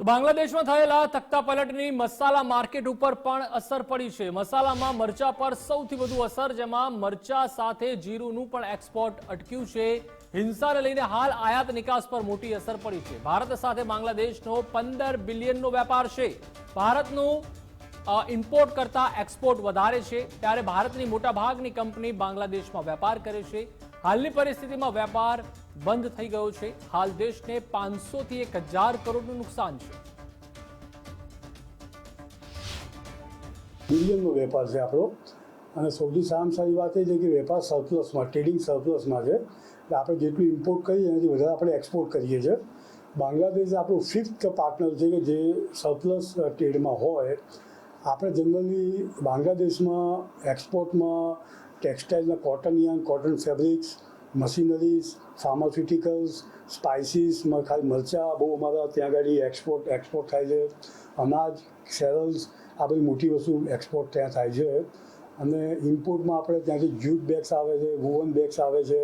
તો બાંગ્લાદેશમાં થયેલા તખ્તા પલટની મસાલા માર્કેટ ઉપર પણ અસર પડી છે. મસાલામાં મરચા પર સૌથી વધુ અસર, જેમાં મરચા સાથે જીરુંનું પણ એક્સપોર્ટ અટક્યું છે. હિંસાને લઈને હાલ આયાત નિકાસ પર મોટી અસર પડી છે. ભારત સાથે બાંગ્લાદેશનો પંદર બિલિયનનો વેપાર છે. ભારતનું ઇમ્પોર્ટ કરતા એક્સપોર્ટ વધારે છે. ત્યારે ભારતની મોટાભાગની કંપની બાંગ્લાદેશમાં વેપાર કરે છે. હાલની પરિસ્થિતિમાં વેપાર બંધ થઈ ગયો છે. હાલ દેશને પાંચસો થી એક હજાર કરોડનું નુકસાન છે. બિલિયનનો વેપાર છે આપણો. અને સૌથી સામ સારી વાત એ છે કે વેપાર સરપ્લસમાં ટ્રેડિંગ સરપ્લસમાં છે. એટલે આપણે જેટલું ઇમ્પોર્ટ કરીએ એનાથી વધારે આપણે એક્સપોર્ટ કરીએ છીએ. બાંગ્લાદેશ આપણું ફિફ્થ પાર્ટનર છે કે જે સરપ્લસ ટ્રેડમાં હોય. આપણે જનરલી બાંગ્લાદેશમાં એક્સપોર્ટમાં ટેક્સટાઇલના cotton yarn cotton fabrics machineries pharmaceuticals spices ખાલી મરચાં બહુ અમારા ત્યાં આગળ એક્સપોર્ટ એક્સપોર્ટ થાય છે અનાજ સેરલ્સ આ બધી મોટી વસ્તુ એક્સપોર્ટ ત્યાં થાય છે અને ઇમ્પોર્ટમાં આપણે ત્યાંથી જ્યુટ બેગ્સ આવે છે વુવન બેગ્સ આવે છે